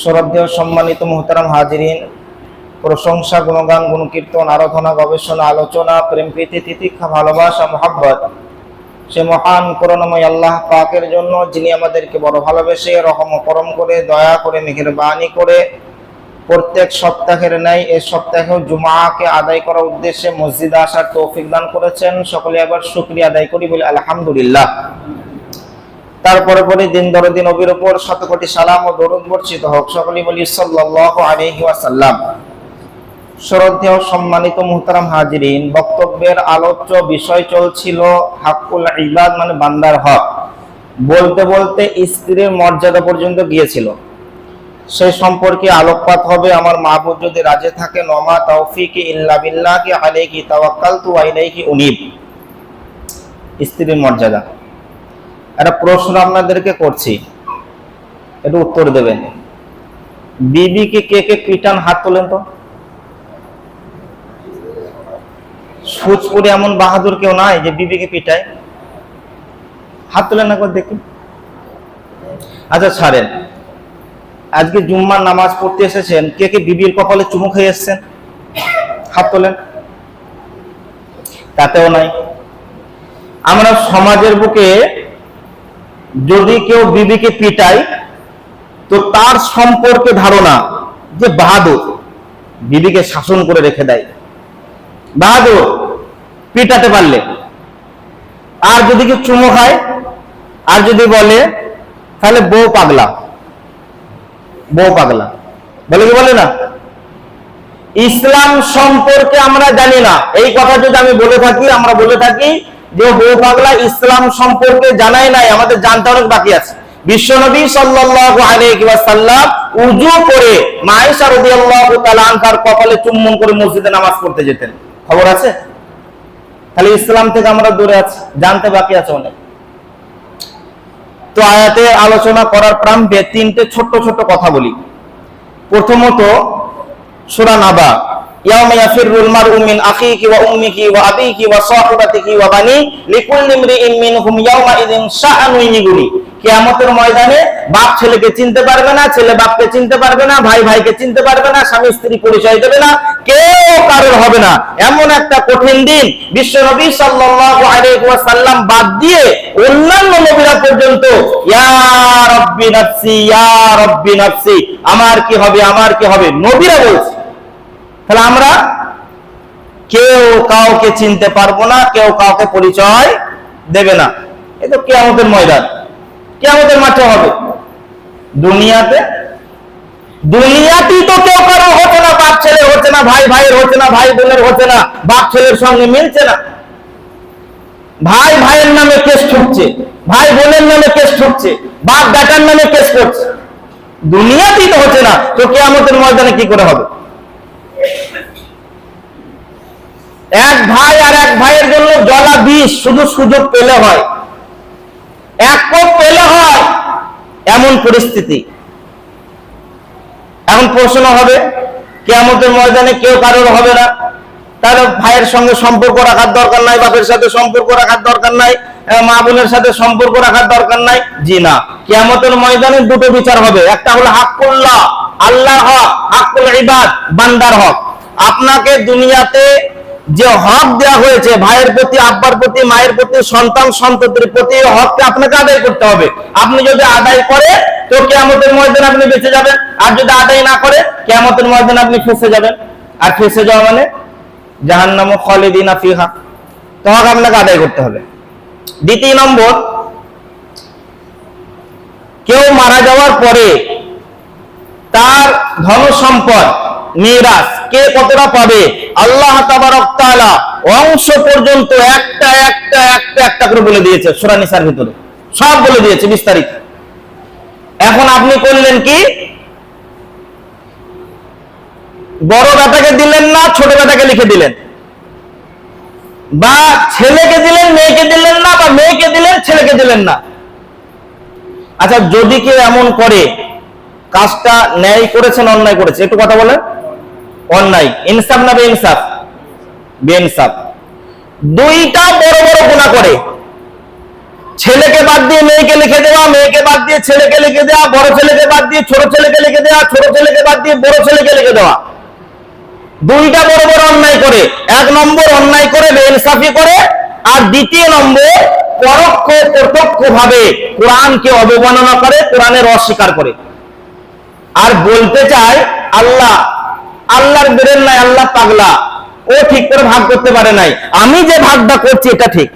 শ্রদ্ধেয় সম্মানিত মোহতারাম হাজিরিন, প্রশংসা, গুণগান, গুণকীর্তন, আরাধনা, গবেষণা, আলোচনা, প্রেম, প্রীতি, তিতিক্ষা, ভালোবাসা, মোহাব্বত, সে মহান করুণাময় আল্লাহ পাকের জন্য যিনি আমাদেরকে বড় ভালোবেসে রহম করম করে, দয়া করে মেঘের বাণী করে প্রত্যেক সপ্তাহের ন্যায় এ সপ্তাহেও জুমাকে আদায় করার উদ্দেশ্যে মসজিদে আসার তৌফিক দান করেছেন। সকলে আবার শুক্রিয়া আদায় করি বলে আলহামদুলিল্লাহ। তারপরে পরে দিন দরদি নবীর উপর শত কোটি সালাম ও দরুদ বর্ষিত হোক। সকলেই বলি, সাল্লাল্লাহু আলাইহি ওয়াসাল্লাম। শ্রদ্ধেয় সম্মানিত মুহতারাম হাজিরিন, বক্তব্যের আলোচ্য বিষয় চলছিল হাক্কুল ইবাদ মানে বান্দার হক। বলতে বলতে স্ত্রীর মর্যাদা পর্যন্ত গিয়েছিল। সেই সম্পর্কে আলোকপাত হবে, আমার মাহবুব যদি রাজে থাকে, নমা তৌফিক ইল্লা বিল্লাহি আলাইহি তাওয়াক্কালতু ওয়া ইলাইহি উনিব। স্ত্রীর মর্যাদা। একটা প্রশ্ন আপনাদেরকে করছি। একটু উত্তর দেবেন। বিবিকে কে কে পিটান হাত তোলেন তো। সুচপুরে এমন বাহাদুর কেউ নাই যে বিবিকে পিটায়। হাত তোলেন একবার দেখি। আচ্ছা ছাড়েন। আজকে জুম্মার নামাজ পড়তে এসেছেন, কে কে বিবির কপালে চুমু খেয়ে এসছেন? হাত তোলেন। তাতেও নাই। আমরা সমাজের বুকে যদি কেউ বিবিকে পিটায়, তো তার সম্পর্কে ধারণা যে বাহাদুর বিবিকে শাসন করে রেখে দেয়। বাহাদুর পিটাতে পারলে। আর যদি কেউ চুমো খায়, আর যদি বলে, তাহলে বউ পাগলা। বউ পাগলা। বলে কি বলে না? ইসলাম সম্পর্কে আমরা জানি না। এই কথা যদি আমি বলে থাকি, আমরা বলে থাকি যে বউ পাগলা ইসলাম সম্পর্কে জানাই নাই, আমাদের জানতে অনেক বাকি আছে। বিশ্বনবী সাল্লাল্লাহু আলাইহি ওয়াসাল্লাম করে মায়েশা রাদিয়াল্লাহু তাআলা কপালে চুম্বন করে মসজিদে নামাজ পড়তে যেতেন। খবর আছে? তাহলে ইসলাম থেকে আমরা দূরে আছি, জানতে বাকি আছে অনেক। তো আয়াতে আলোচনা করার প্রাম্ভে তিনটে ছোট্ট ছোট্ট কথা বলি। প্রথমত, সূরা নাবা। কিয়ামতের ময়দানে বাপ ছেলেকে চিনতে পারবে না, ছেলে বাপকে চিনতে পারবে না, ভাই ভাইকে চিনতে পারবে না, স্বামী স্ত্রী পরিচয় দেবে না, কেউ কারোর হবে না। এমন একটা কঠিন দিন বিশ্ব নবী সাল্লাল্লাহু আলাইহি ওয়াসাল্লাম বাদ দিয়ে অন্যান্য নবীরা পর্যন্ত, ইয়া রব্বি নাফসি, ইয়া রব্বি নাফসি, আমার কি হবে, আমার কি হবে? নবীরা বলছে। তাহলে আমরা কেউ কাউকে চিনতে পারব না, কেউ কাউকে পরিচয় দেবে না। এ তো কেয়ামতের ময়দান। কেয়ামতের মাঠে হবে। দুনিয়াতে? দুনিয়াতেই তো কেউ কারও হচ্ছে না, বাপ ছেলে হচ্ছে না, ভাই ভাইয়ের হচ্ছে না, ভাই বোনের হচ্ছে না, বাপ ছেলের সঙ্গে মিলছে না। ভাই ভাইয়ের নামে কেস ঠুকছে, ভাই বোনের নামে কেস ঠুকছে, বাপ বেটার নামে কেস করছে। দুনিয়াতেই তো হচ্ছে না, তো কেয়ামতের ময়দানে কি করে হবে? এক ভাই আর এক ভাইয়ের জন্য জলা বিষ শুধু সুযোগ পেলে হয়। এক কোপ পেলে হয়, এমন পরিস্থিতি। এখন প্রশ্ন হবে, কেয়ামতের ময়দানে কেউ কারোর হবে না। তাহলে ভাইয়ের সঙ্গে সম্পর্ক রাখার দরকার নাই, বাপের সাথে সম্পর্ক রাখার দরকার নাই মা বোনের সাথে সম্পর্ক রাখার দরকার নাই। জি না, কেয়ামতের ময়দানে দুটো বিচার হবে। একটা হলো হাক্কুল্লাহ, আল্লাহর হক, হাক্কুল ইবাদ, বান্দার হক। আপনাকে দুনিয়াতে যে হক দেওয়া হয়েছে, ভাইয়ের প্রতি, আব্বার প্রতি, মায়ের প্রতি, সন্তান, সন্ততির প্রতি হককে আপনাকে আদায় করতে হবে। আপনি যদি আদায় করে, তো কেয়ামতের ময়দানে আপনি বেঁচে যাবেন। আর যদি আদায় না করে, কেয়ামতের ময়দানে আপনি ফেসে যাবেন। আর ফেসে যাওয়া মানে জাহান্নাম খালিদিনা ফিহা। তো হক আপনাকে আদায় করতে হবে। দ্বিতীয় নম্বর, কেউ মারা যাওয়ার পরে তার ধন সম্পদ মিরাজ কে কতটা পাবে? আল্লাহ অংশ পর্যন্ত একটা একটা একটা একটা করে বলে দিয়েছে সূরা নিসার ভিতরে। সব বলে দিয়েছে বিস্তারিত। এখন আপনি করলেন কি? বড় বেটাকে দিলেন না, ছোট বেটাকে লিখে দিলেন। বা ছেলেকে দিলেন, মেয়েকে দিলেন না, বা মেয়েকে দিলেন, ছেলেকে দিলেন না। আচ্ছা যদি কেউ এমন করে, কাজটা ন্যায় করেছেন, অন্যায় করেছে একটু কথা বলেন। অন্যায়, ইনসাফ না বেইনসাফ? বেইনসাফ। দুইটা বড় বড় গুণা করে। ছেলেকে বাদ দিয়ে মেয়েকে লিখে দেওয়া, মেয়েকে বাদ দিয়ে ছেলেকে লিখে দেওয়া, বড় ছেলেকে বাদ দিয়ে ছোট ছেলেকে লিখে দেওয়া, ছোট ছেলেকে বাদ দিয়ে বড় ছেলেকে লিখে দেওয়া। দুইটা বড় বড় অন্যায় করে। এক নম্বর অন্যায় করে, বেইনসাফি করে, আর দ্বিতীয় নম্বর পরোক্ষ প্রত্যক্ষ ভাবে কোরআনকে অবমাননা করে, কোরআনের অস্বীকার করে। আর বলতে চায় আল্লাহ আল্লাহর বেরেন নাই, আল্লাহ পাগলা। ও ঠিক করে ভাগ করতে পারে নাই। আমি যে ভাগটা করছি, এটা ঠিক।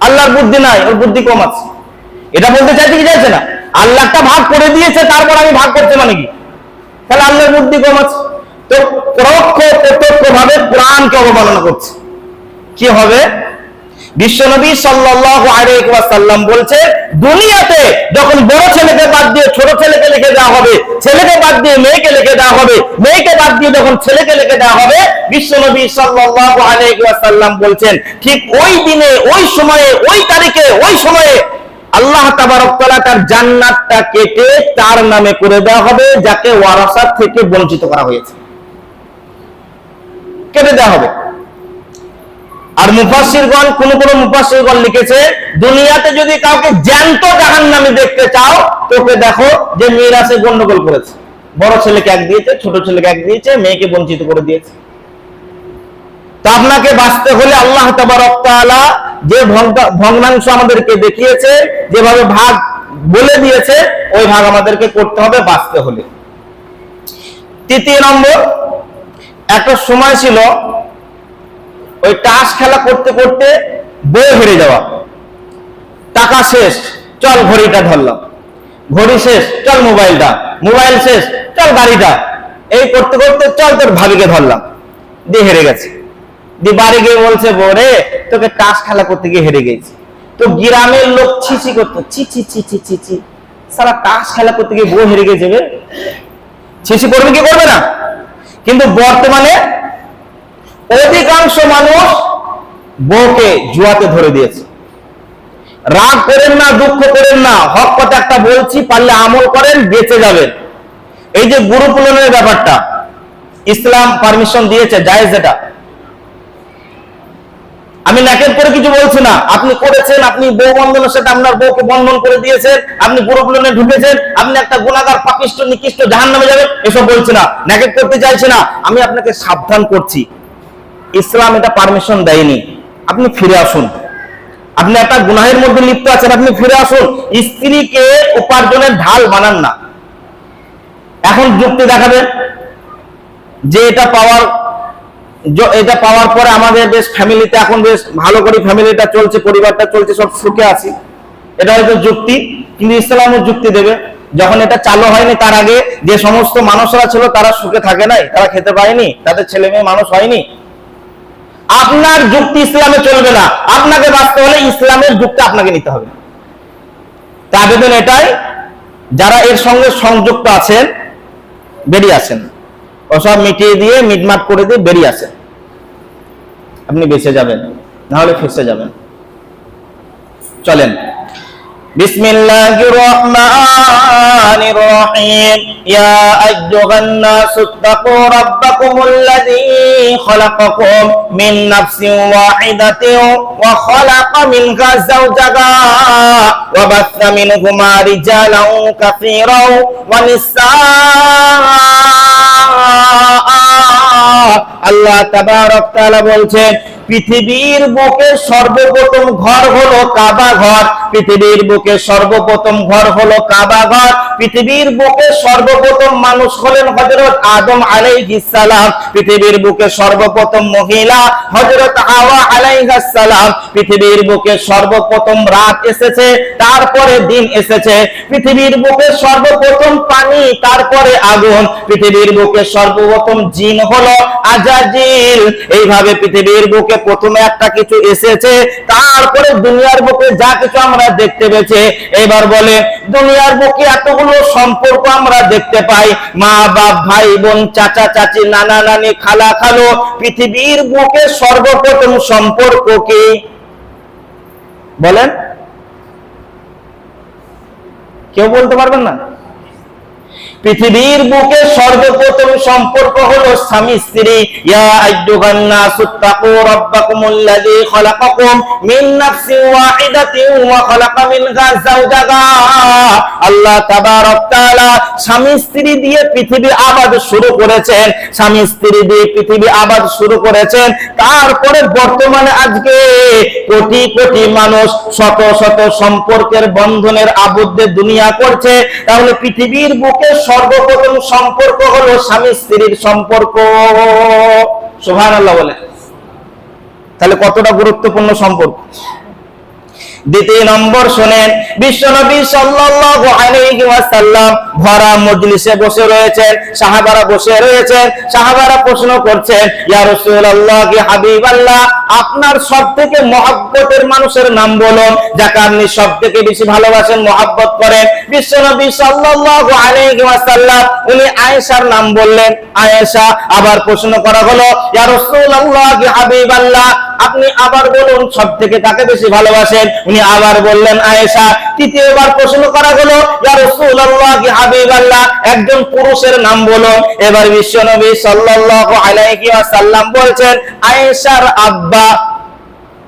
আল্লাহর বুদ্ধি নাই, ওর বুদ্ধি কম আছে। এটা বলতে চাইছে কি চাইছে না? আল্লাহ একটা ভাগ করে দিয়েছে, তারপর আমি ভাগ করতে মানে কি? তাহলে আল্লাহর বুদ্ধি কম আছে। তো পরোক্ষ প্রত্যক্ষ ভাবে কোরআনকে অবমাননা করছে। কি হবে? বিশ্বনবী সাল্লাল্লাহু আলাইহি ওয়াসাল্লাম বলছে, দুনিয়াতে যখন বড় ছেলেকে বাদ দিয়ে ছোট ছেলেকে লিখে দেওয়া হবে, ছেলেকে বাদ দিয়ে মেয়েকে লিখে দেওয়া হবে, মেয়েকে বাদ দিয়ে যখন ছেলেকে লিখে দেওয়া হবে, বিশ্বনবী সাল্লাল্লাহু আলাইহি ওয়াসাল্লাম বলছেন, ঠিক ওই দিনে, ওই সময়ে, ওই তারিখে, ওই সময়ে আল্লাহ তাবারক তাআলা তার জান্নাতটা কেটে তার নামে করে দেওয়া হবে, যাকে ওয়ারাসাত থেকে বঞ্চিত করা হয়েছে। কেটে দেওয়া হবে। আর মুফাসসিরগণ, কোন কোন মুফাসসিরগণ লিখেছে, দুনিয়াতে যদি কাউকে জ্যান্ত জাহান্নামে দেখতে চাও, তোকে দেখো যে মিরাসে গন্ডগোল করেছে। বড় ছেলেকে এক দিয়েছে, ছোট ছেলেকে এক দিয়েছে, মেয়েকে বঞ্চিত করে দিয়েছে। তো আপনাকে বাঁচতে হলে আল্লাহ তাবারক যে ভগ্ন- ভগ্নাংশ আমাদেরকে দেখিয়েছে, যেভাবে ভাগ বলে দিয়েছে, ওই ভাগ আমাদেরকে করতে হবে বাঁচতে হলে। তৃতীয় নম্বর, একটা সময় ছিল ওই তাস খেলা করতে করতে বই হেরে যাওয়া। টাকা শেষ, চল ঘড়িটা ধরলাম। ঘড়ি শেষ, চল মোবাইলটা। মোবাইল শেষ, চল গাড়িটা। এই করতে করতে চল তোর ভাবিকে ধরলাম। দিয়ে হেরে গেছে। দিয়ে বাড়ি গিয়ে বলছে, বোরে, তোকে তাস খেলা করতে গিয়ে হেরে গেছি। তো গ্রামের লোক ছিচি করতো, ছি ছি ছি ছি ছি ছি। সারা তাস খেলা করতে গিয়ে বউ হেরে গেছে ছিচি করবে কি করবে না? কিন্তু বর্তমানে অধিকাংশ মানুষ বউকে জুয়াতে ধরে দিয়েছে। রাগ করেন না, দুঃখ করেন না, হক কথা একটা বলছি, পারলে আমল করেন, বেঁচে যাবেন। এই যে গুরুকুলনের ব্যাপারটা, ইসলাম পারমিশন দিয়েছে, জায়েজ এটা। আমি নাকের করে কিছু বলছি না, আপনি করেছেন, আপনি বউ বন্ধনের সাথে আপনার বউকে বন্ধন করে দিয়েছেন, আপনি গুরুকুলনে ঢুকেছেন, আপনি একটা গুণাগার পাকিষ্ট নিকৃষ্ট জাহান নামে যাবেন, এসব বলছি না, নাকের করতে চাইছি না, আমি আপনাকে সাবধান করছি। ইসলাম এটা পারমিশন দেয়নি। আপনি ফিরে আসুন। আপনি একটা গুনাহের মধ্যে লিপ্ত আছেন, আপনি ফিরে আসুন। স্ত্রীকে উপার্জনের ঢাল বানান না। এখন যুক্তি দেখাবেন যে এটা পাওয়ার এটা পাওয়ার পরে আমাদের বেশ ফ্যামিলিতে এখন বেশ ভালো করে ফ্যামিলিটা চলছে, পরিবারটা চলছে, সব সুখে আছি। এটা হয়তো যুক্তি, কিন্তু ইসলামের যুক্তি দেবে। যখন এটা চালু হয়নি তার আগে যে সমস্ত মানুষরা ছিল তারা সুখে থাকে নাই, তারা খেতে পায়নি, তাদের ছেলে মেয়ে মানুষ হয়নি। আপনার যুক্তি ইসলামে চলবে না। আপনাকে বাঁচতে হলে ইসলামের যুক্তি আপনাকে নিতে হবে। তা আবেদন এটাই, যারা এর সঙ্গে সংযুক্ত আছেন, বেরিয়ে আসেন। ওসব মিটিয়ে দিয়ে, মিটমাট করে দিয়ে বেরিয়ে আসেন। আপনি বেঁচে যাবেন নাহলে ফেসে যাবেন। চলেন। বিসমিল্লাহির রহমানির রহিম ইয়া আইয়ুহান-নাস ইত্তাকু রাব্বাকুমুল্লাযী খালাকাকুম মিন নাফসিন ওয়াহিদাতিন ওয়া খালাকা মিনহা যাওজাহা ওয়া বাথা মিনহুমা রিজালান কাসীরান ওয়া নিসা আল্লাহ তাবারক তাআলা বলছেন পৃথিবীর বুকে সর্বপ্রথম ঘর হলো কাবা ঘর। পৃথিবীর বুকে সর্বপ্রথম ঘর হলো কাবা ঘর। পৃথিবীর বুকে সর্বপ্রথম মানুষ হলেন হযরত আদম আলাইহিস সালাম। পৃথিবীর বুকে সর্বপ্রথম মহিলা হযরত হাওয়া আলাইহিস সালাম। পৃথিবীর বুকে সর্বপ্রথম রাত এসেছে, তারপরে দিন এসেছে। পৃথিবীর বুকে সর্বপ্রথম পানি, তারপরে আগুন। পৃথিবীর বুকে সর্বপ্রথম জিন হলো আজাজিল। এইভাবে পৃথিবীর বুকে প্রথমে একটা কিছু এসেছে, তারপরে দুনিয়ার বুকে যা কিছু আমরা দেখতে পেয়েছি। এবার বলে, দুনিয়ার বুকে এতগুলো সম্পর্ক আমরা দেখতে পাই। মা, বাপ, ভাই, বোন, চাচা, চাচি, নানা, নানি, খালা, খালো, পৃথিবীর বুকে সর্বপ্রথম সম্পর্ক কি? বলেন। কেউ বলতে পারবেন না? পৃথিবীর বুকে সর্বপ্রথম সম্পর্ক হলো স্বামী, স্ত্রী। ইয়া রাব্বাকুমুল্লাযী মিন ওয়াহিদাতিন ওয়া মিনহা আল্লাহ তাবারক তাআলা স্বামী, স্ত্রী দিয়ে পৃথিবী আবাদ শুরু করেছেন। স্বামী, স্ত্রী দিয়ে পৃথিবী আবাদ শুরু করেছেন। তারপরে বর্তমানে আজকে কোটি কোটি মানুষ শত শত সম্পর্কের বন্ধনের আবদ্ধে দুনিয়া করছে। তাহলে পৃথিবীর বুকে সর্বপ্রথম সম্পর্ক হলো স্বামী স্ত্রীর সম্পর্ক। সোহান আল্লাহ বলে। তাহলে কতটা গুরুত্বপূর্ণ সম্পর্ক? দ্বিতীয় নম্বর শোনেন বিশ্বনবী সাল্লাল্লাহু আলাইহি ভরা মজলিসে বসে রয়েছেন, সাহাবারা বসে রয়েছেন, সাহাবারা প্রশ্ন করছেন, ইয়া রাসূলুল্লাহ কি হাবিবাল্লাহ, আপনার সবথেকে মানুষের নাম বলুন, যাকে আপনি সবথেকে বেশি ভালোবাসেন, মহব্বত করেন? বিশ্বনবী সাল্লাল্লাহু আলাইহি উনি আয়েশার নাম বললেন। আয়েশা আবার প্রশ্ন করা হলো, ইয়া রাসূলুল্লাহ কি হাবিবাল্লাহ আপনি আবার বলুন সব থেকে কাকে বেশি ভালোবাসেন? উনি আবার বললেন, আয়েশা, তৃতীয়বার প্রশ্ন করা হলো একজন পুরুষের নাম বলুন। এবার বিশ্বনবী সাল্লাল্লাহু আলাইহি ওয়াসাল্লাম বলছেন, আয়েশার আব্বা।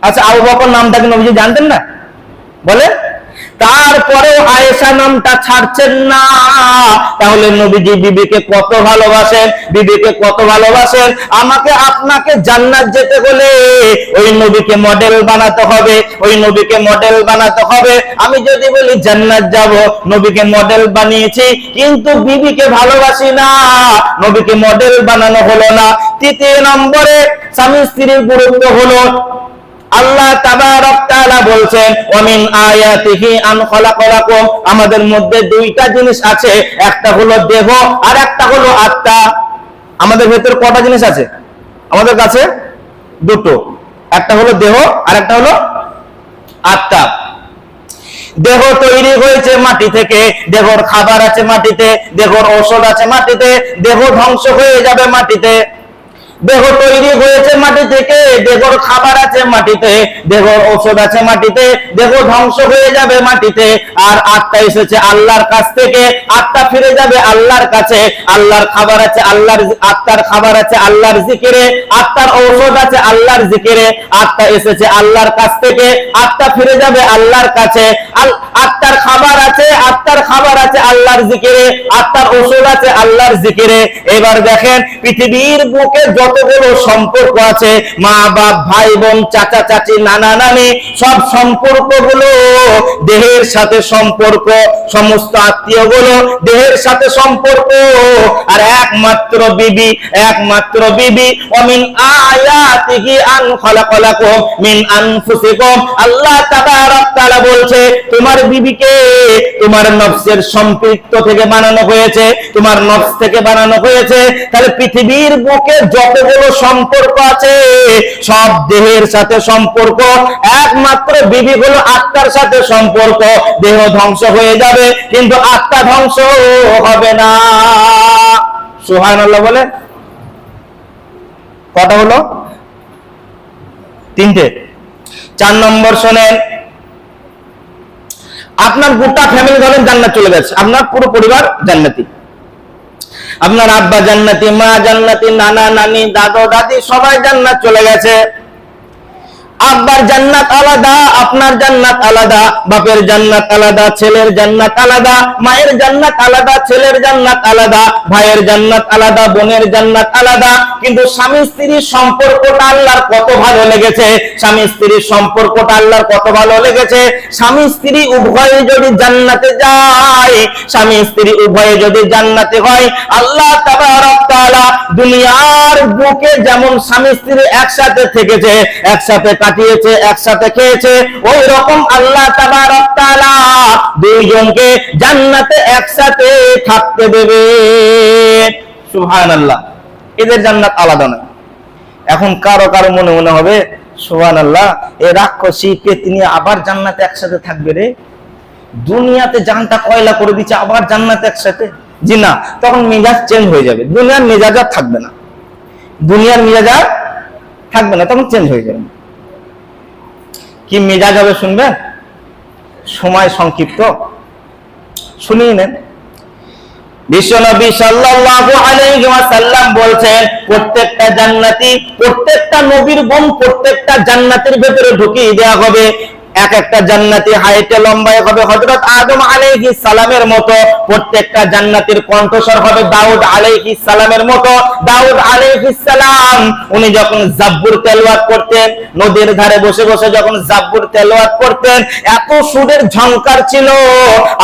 আচ্ছা আবু বকর নামটা কি নবীজি জানতেন না? বলে তারপরেও আয়েশা নামটা ছাড়ছেন না। তাহলে নবীজি বিবিকে কত ভালোবাসেন? বিবিকে কত ভালোবাসেন? আমাকে আপনাকে জান্নাত যেতে হলে ওই নবীকে মডেল বানাতে হবে, ওই নবীকে মডেল বানাতে হবে। আমি যদি বলি জান্নাত যাব, নবীকে মডেল বানিয়েছি, কিন্তু বিবিকে ভালোবাসি না। নবীকে মডেল বানানো হলো না। তৃতীয় নম্বরে স্বামী স্ত্রীর গুরুত্ব হলো আল্লাহ তাআলা বলছেন ওমিন আয়াতিহি আন খলাকালাকুম আমাদের মধ্যে দুইটা জিনিস আছে, একটা হলো দেহ আর একটা হলো আত্মা। আমাদের ভেতর কটা জিনিস আছে? আমাদের কাছে দুটো। একটা হলো দেহ, আর একটা হলো আত্মা। দেহ তৈরি হয়েছে মাটি থেকে, দেহর খাবার আছে মাটিতে, দেহর ঔষধ আছে মাটিতে, দেহ ধ্বংস হয়ে যাবে মাটিতে। দেহ তৈরি হয়েছে মাটি থেকে, দেহর খাবার আছে মাটিতে, দেহর ঔষধ আছে মাটিতে, দেহ ধ্বংস হয়ে যাবে মাটিতে। আর আত্মা এসেছে আল্লাহর কাছ থেকে, আত্মা ফিরে যাবে আল্লাহর কাছে। আল্লাহর খাবার আছে আল্লাহর আত্মার খাবার আছে আল্লাহর জিকিরে, আত্মার ঔষধ আছে আল্লাহর জিকিরে। আত্মা এসেছে আল্লাহর কাছ থেকে, আত্মা ফিরে যাবে আল্লাহর কাছে। আত্মার খাবার আছে, আত্মার খাবার আছে আল্লাহর জিকিরে, আত্মার ওষুধ আছে আল্লাহর জিকিরে। এবার দেখেন, পৃথিবীর বুকে যতগুলো সম্পর্ক আছে, মা, বাপ, ভাই, বোন, চাচা, চাচি, নানা, নানি, সব সম্পর্কগুলো দেহের সাথে সম্পর্ক, সমস্ত আত্মীয়গুলো দেহের সাথে সম্পর্ক। আর একমাত্র বিবি একমাত্র বিবি, অমিন আয়াতিহি আন মিন আনফুসিকুম। আল্লাহ তাবারক তাআলা বলছে, তোমার বিবিকে তোমার নফসের সম্পৃক্ত থেকে বানানো হয়েছে, তোমার নফস থেকে বানানো হয়েছে। তাহলে পৃথিবীর বুকে যতগুলো সম্পর্ক আছে, সব দেহের সাথে সম্পর্ক, একমাত্র বিবি হলো আত্মার সাথে সম্পর্ক। দেহ ধ্বংস হয়ে যাবে, কিন্তু আত্মা ধ্বংস হবে না। সুবহানাল্লাহ বলে? কটা হলো? তিনটে। চার নম্বর শোনেন আপনার গোটা ফ্যামিলি ধরেন জান্নাত চলে গেছে। আপনার পুরো পরিবার জান্নাতি। আপনার আব্বা জান্নাতি, মা জান্নাতি, নানা, নানি, দাদু, দাদি সবাই জান্নাত চলে গেছে। আব্বার জান্নাত আলাদা, আপনার জান্নাত আলাদা, বাপের জান্নাত আলাদা, ছেলের জান্নাত আলাদা, মায়ের জান্নাত আলাদা, ছেলের জান্নাত আলাদা, ভাইয়ের জান্নাত আলাদা, বোনের জান্নাত আলাদা। কিন্তু স্বামী স্ত্রীর সম্পর্কটা আল্লাহর কত ভালো লেগেছে? স্বামী স্ত্রীর সম্পর্কটা আল্লাহর কত ভালো লেগেছে? স্বামী স্ত্রী উভয়ে যদি জান্নাতে যায়, স্বামী স্ত্রী উভয়ে যদি জান্নাতে হয়, আল্লাহ তাআলা দুনিয়ার বুকে যেমন স্বামী স্ত্রী একসাথে থেকেছে, একসাথে কাটিয়েছে, একসাথে খেয়েছে। ওই রকম আল্লাহ দুইজনকে জান্নাতে একসাথে থাকতে দেবে। সুবহানাল্লাহ। এদের জান্নাত আলাদা নয়। এখন কারও কারও মনে মনে হবে সোহান আল্লাহ এ রাক্ষসী তিনি আবার জান্নাতে একসাথে থাকবে রে। দুনিয়াতে জানটা কয়লা করে দিচ্ছে, আবার জান্নাতে একসাথে? জি না, তখন মেজাজ চেঞ্জ হয়ে যাবে। দুনিয়ার মেজাজ আর থাকবে না। দুনিয়ার মেজাজ আর থাকবে না, তখন চেঞ্জ হয়ে যাবে। কি মেজাজ হবে শুনবেন সময় সংক্ষিপ্ত। শুনিয়ে নেন। বিশ্বনবী বলছেন, প্রত্যেকটা জান্নাতি, প্রত্যেকটা নবীর বোন প্রত্যেকটা জান্নাতের ভেতরে ঢুকিয়ে দেওয়া হবে। এক একটা জান্নাতি হাইটে লম্বায় হবে হযরত আদম আলাইহিস সালামের মতো, প্রত্যেকটা জান্নাতির কণ্ঠস্বর হবে দাউদ আলাইহিস সালামের মতো। দাউদ আলাইহিস সালাম, উনি যখন জাব্বুর তেলাওয়াত করতেন, নদীর ধারে বসে বসে যখন জাব্বুর তেলাওয়াত করতেন, এত সুরের ঝংকার ছিল,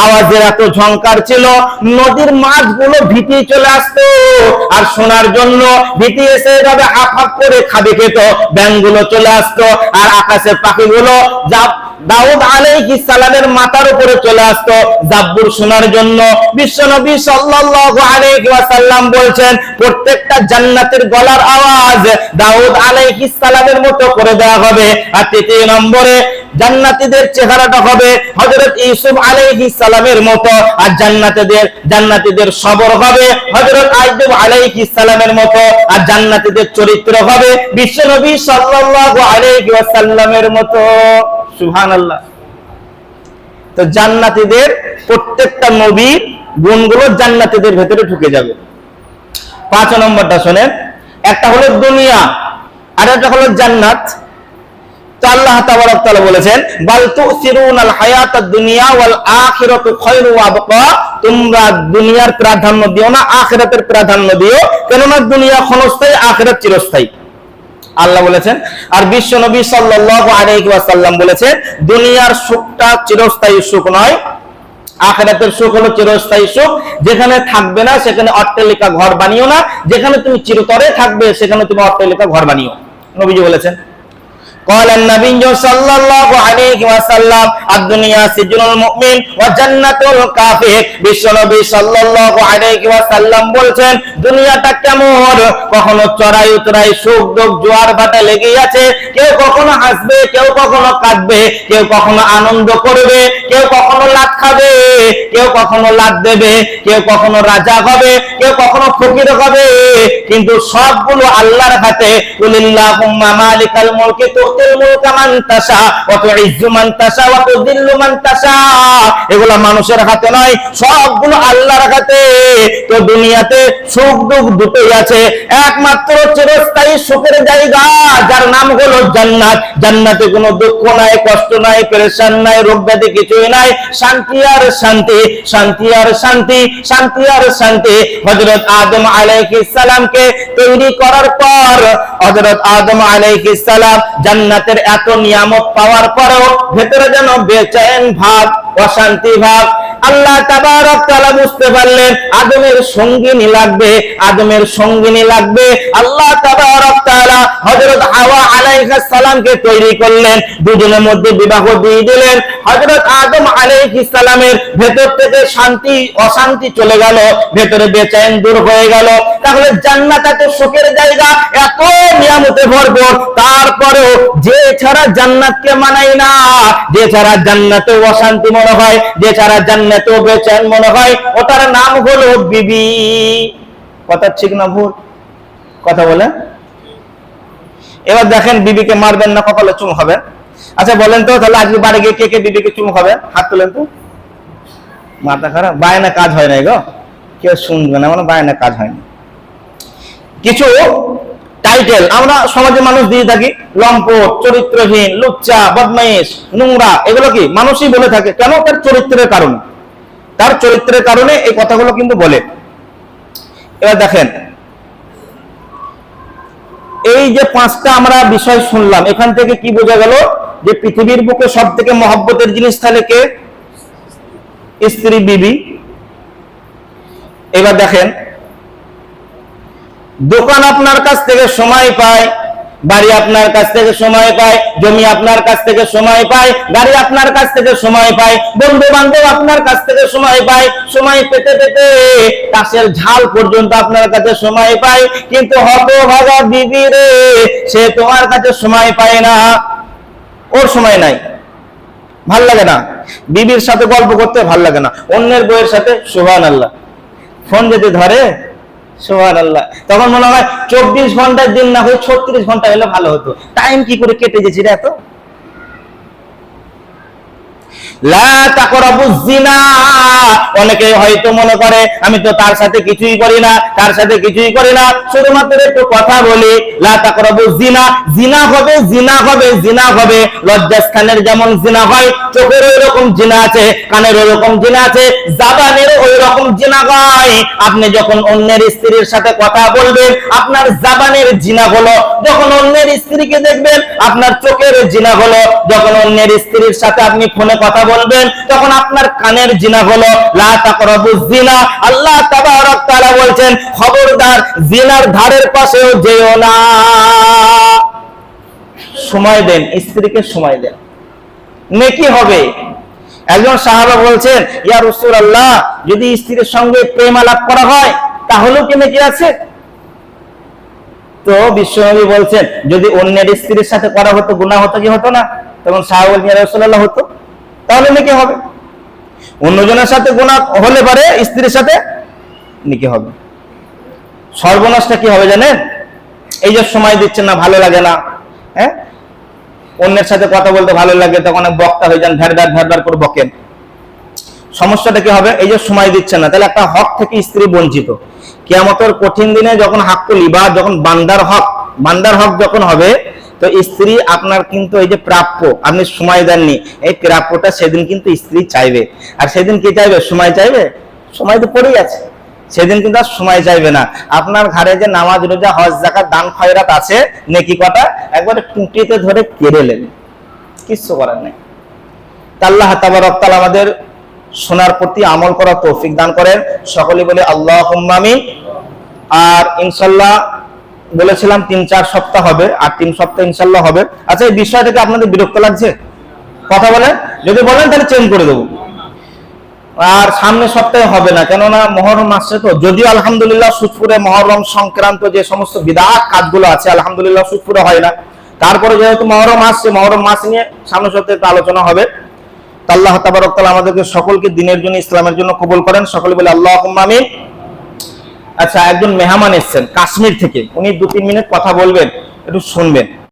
আওয়াজের এত ঝংকার ছিল, নদীর মাছগুলো ভিটি চলে আসতো। আর শোনার জন্য ভিটি এসে যাবে হাফ করে খাবে খেত ব্যাংগুলো চলে আসতো, আর আকাশের পাখিগুলো যা দাউদ আলাইহিস সালামের মাথার উপরে চলে আসতো জাব্বুর শোনার জন্য। বিশ্বনবী সাল্লাল্লাহু আলাইহি ওয়াসাল্লাম বলছেন, প্রত্যেকটা জান্নাতের গলার আওয়াজ দাউদ আলাইহিস সালামের মতো করে দেওয়া হবে। আর তৃতীয় নম্বরে, জান্নাতীদের চেহারাটা হবে হযরত ইউসুফ আলাইহিস সালামের মতো। আর জান্নাতীদের জান্নাতীদের সবর হবে হযরত আইয়ুব আলাইহিস সালামের মতো। আর জান্নাতীদের চরিত্র হবে বিশ্বনবী সাল্লাল্লাহু আলাইহি ওয়াসাল্লামের মতো। তো জান্নাতীদের প্রত্যেকটা নবীর গুণগুলো জান্নাতীদের ভেতরে ঢুকে যাবে। পাঁচ নম্বরটা শোনেন, একটা হলো দুনিয়া, আর একটা হলো জান্নাত। দুনিয়ার প্রাধান্য দিও না, আখিরাতের প্রাধান্য দিও, কেননা দুনিয়া ক্ষণস্থায়ী, আখিরাত চিরস্থায়ী। আল্লাহ বলেছেন, আর বিশ্ব নবী সাল্লাম বলেছেন, দুনিয়ার সুখটা চিরস্থায়ী সুখ নয়, আখেরাতের সুখ হলো চিরস্থায়ী সুখ। যেখানে থাকবে না, সেখানে অট্টালিকা ঘর বানিও না। যেখানে তুমি চিরতরে থাকবে, সেখানে তুমি অট্টালিকা ঘর বানিও। নবীজি বলেছেন قال النبي صلى الله عليه وسلم الدنيا سجن المؤمن وجنة الكافر বিশ্বনবী সাল্লাল্লাহু আলাইহি ওয়াসাল্লাম বলছেন দুনিয়াটা কেমন কখনো চড়াই উতরাই সুখ দুঃখ জোয়ার ভাটা লেগেই আছে কেউ কখনো হাসবে কেউ কখনো কাঁদবে কেউ কখনো আনন্দ করবে কেউ কখনো লাত খাবে কেউ কখনো লাত দেবে কেউ কখনো রাজা হবে কেউ কখনো ফকির হবে কিন্তু সবগুলো আল্লাহর হাতে কুলিল্লাহুম্মা মালিকাল মুলকি তুতিল মান মান মান মানুষের হাতে নয়, সবগুলো আল্লাহর হাতে। তো দুনিয়াতে সুখ দুঃখ দুটোই আছে। একমাত্র চিরস্থায়ী সুখের জায়গা, যার নাম হলো জান্নাত। জান্নাতে কোনো দুঃখ নাই, কষ্ট নাই, পেরেশান নাই, রোগ ব্যাধি কিছুই নাই। শান্তি আর শান্তি শান্তি আর শান্তি শান্তি আর শান্তি। হযরত আদম আলাইহিস সালামকে তৈরি করার পর হযরত আদম আলাইহিস সালাম জান্নাতের এত নিয়ামত পাওয়ার পরেও ভেতরে যেন বেচেন ভাব অশান্তি ভাব আল্লাহ তাবারক তাআলা বুঝতে পারলেন আদমের সঙ্গিনী লাগবে, আদমের সঙ্গিনী লাগবে। আল্লাহ তাবারক তাআলা হযরত হাওয়া আলাইহিস সালামকে তৈরি করলেন, দুজনের মধ্যে বিবাহ দিয়ে দিলেন। হযরত আদম আলাইহিস সালামের ভেতর থেকে শান্তি, অশান্তি চলে গেল, ভেতরে বেচैन দূর হয়ে গেল। তাহলে জান্নাত এত সুখের জায়গা, এত নিয়ামতে ভরপুর। তারপরেও যে ছাড়া জান্নাতকে মানাই না, যে ছাড়া জান্নাতে অশান্তি মনে হয়, যে ছাড়া জান্নাতেও বেচैन মনে হয়। ওটার নাম হলো বিবি। কথা ঠিক না ভুল? কথা বলে এবার দেখেন বিবিকে মারবেন না, কপালে চুম হবে আচ্ছা বলেন তো, তাহলে আজকে বাড়ি গিয়ে কে কে বিবিকে চুম হবে হাত তুলেন তো। মাথা খারাপ? বায়না কাজ হয় নাই গো। কেউ শুনবে না মানে বায়না কাজ হয়নি। কিছু টাইটেল। আমরা সমাজে মানুষ দিয়ে থাকি। লম্পট, চরিত্রহীন, লুচ্চা, বদমাইশ, নোংরা, এগুলো কি? মানুষই বলে থাকে। কেন? তার চরিত্রের কারণে। তার চরিত্রের কারণে এই কথাগুলো কিন্তু বলে। এবার দেখেন, এই যে পাঁচটা আমরা বিষয় শুনলাম, এখান থেকে কি বোঝা গেল যে পৃথিবীর বুকে সব থেকে মহব্বতের জিনিস তাহলে কে? স্ত্রী, বিবি। এবার দেখেন, দোকান আপনার কাছ থেকে সময় পায় বাড়ি আপনার কাছ থেকে সময় পায়, জমি আপনার কাছ থেকে সময় পায়, গাড়ি আপনার কাছ থেকে সময় পায় বন্ধু বান্ধব আপনার কাছ থেকে সময় পায়, সময় পেতে পেতে তাসের ঝাল পর্যন্ত আপনার কাছে সময় পায়। কিন্তু হতভাগা বিবি রে, সে তোমার কাছে সময় পায় না। ওর সময় নাই। ভালো লাগে না। বিবির সাথে গল্প করতে ভালো লাগে না। অন্যের বইয়ের সাথে সুহান আল্লাহ ফোন যদি ধরে আল্লাহ তখন মনে হয় চব্বিশ ঘণ্টার দিন না হয়ে ছত্রিশ ঘণ্টা হলে ভালো হতো। টাইম কি করে কেটে গেছি রে এত? অনেকে হয়তো মনে করে, আমি তো তার সাথে কিছুই করি না, তার সাথে কিছুই করি না। শুধুমাত্র একটু কথা বলি জিনা জিনা হবে জিনা হবে জিনা হবে। লজ্জাস্থানের যেমন জিনা হয়, চোখের ওই রকম জিনা আছে, কানের ওই রকম জিনা আছে, জাবানের ওই রকম জিনা হয়। আপনি যখন অন্যের স্ত্রীর সাথে কথা বলবেন, আপনার জাবানের জিনা হলো, যখন অন্যের স্ত্রীকে দেখবেন, আপনার চোখের জিনা হলো, যখন অন্যের স্ত্রীর সাথে আপনি ফোনে কথা বলবেন, তখন আপনার কানের জিনা হলো জিনা আল্লাহ তাআলা বলছেন, খবরদার জিনার ধারের পাশেও যেও না। সময় দেন, স্ত্রীকে সময় দেন। নেকি হবে। একজন সাহাবা বলছেন, ইয়া রসুল আল্লাহ যদি স্ত্রীর সঙ্গে প্রেম আলাপ করা হয়, তাহলেও কি নেকি আছে? তো বিশ্বনবী বলছেন, যদি অন্যের স্ত্রীর সাথে করা হতো, গুনাহ হতো কি হতো না? তখন সাহাবা বলছেন রাসূলুল্লাহ, হতো। তাহলে নাকি হবে? অন্যজনের সাথে গুনাহ হলে পারে, স্ত্রীর সাথে নাকি হবে। সর্বনাশটা কি হবে জানেন? এই যে সময় দিচ্ছেন না, ভালো লাগে না হ্যাঁ? অন্যের সাথে কথা বলতে ভালো লাগে, তখন বক্তা হয়ে যান ভ্যার ভ্যার ভ্যার ভ্যার করে বকেন। সমস্যাটা কি হবে? এই যে সময় দিচ্ছেন না, তাহলে একটা হক থেকে স্ত্রী বঞ্চিত। কেয়ামতের কঠিন দিনে যখন হাক্কুল ইবা যখন বান্দার হক বান্দার হক যখন হবে তো স্ত্রী আপনার কিন্তু এই যে প্রাপ্য, আপনি সময় দেননি, এই প্রাপ্যটা সেদিন কিন্তু স্ত্রী চাইবে। আর সেদিন কি চাইবে? সময় চাইবে? সময় তো পড়েই আছে। সেদিন কিন্তু আর সময় চাইবে না। আপনার ঘরে যে নামাজ, রোজা, হজ জাকাত দান, খয়রাত আছে, নেকি কটা? একবারে টুটিতে ধরে কেড়ে নেবে। কিচ্ছু করার নেই। আল্লাহ তাবারক তাআলা আমাদের শোনার প্রতি আমল করা তৌফিক দান করেন। সকলে বলে আল্লাহ আমিন। আর ইনশাল্লাহ বলেছিলাম তিন, চার সপ্তাহ হবে, আর তিন সপ্তাহ ইনশাল্লাহ হবে। আচ্ছা এই বিষয়টাকে আপনাদের বিরক্ত লাগছে? কথা বলেন যদি বলেন, তাহলে চেঞ্জ করে দেবো। আর সামনে সপ্তাহে হবে না, কেননা মহরম আসছে তো। যদিও আলহামদুলিল্লাহ সুদপুরে মহরম সংক্রান্ত যে সমস্ত বিদাত কাজগুলো আছে, আলহামদুলিল্লাহ সুদপুরে হয় না। তারপরে যেহেতু মহরম আসছে, মহরম মাস নিয়ে সামনে সপ্তাহে একটু আলোচনা হবে। তা আল্লাহ তাবারক তাআলা আমাদেরকে সকলকে দিনের জন্য, ইসলামের জন্য কবুল করেন। সকলে বলে আল্লাহ আমিন। আচ্ছা একজন মেহমান এসছেন কাশ্মীর থেকে। উনি দু তিন মিনিট কথা বলবেন একটু শুনবেন।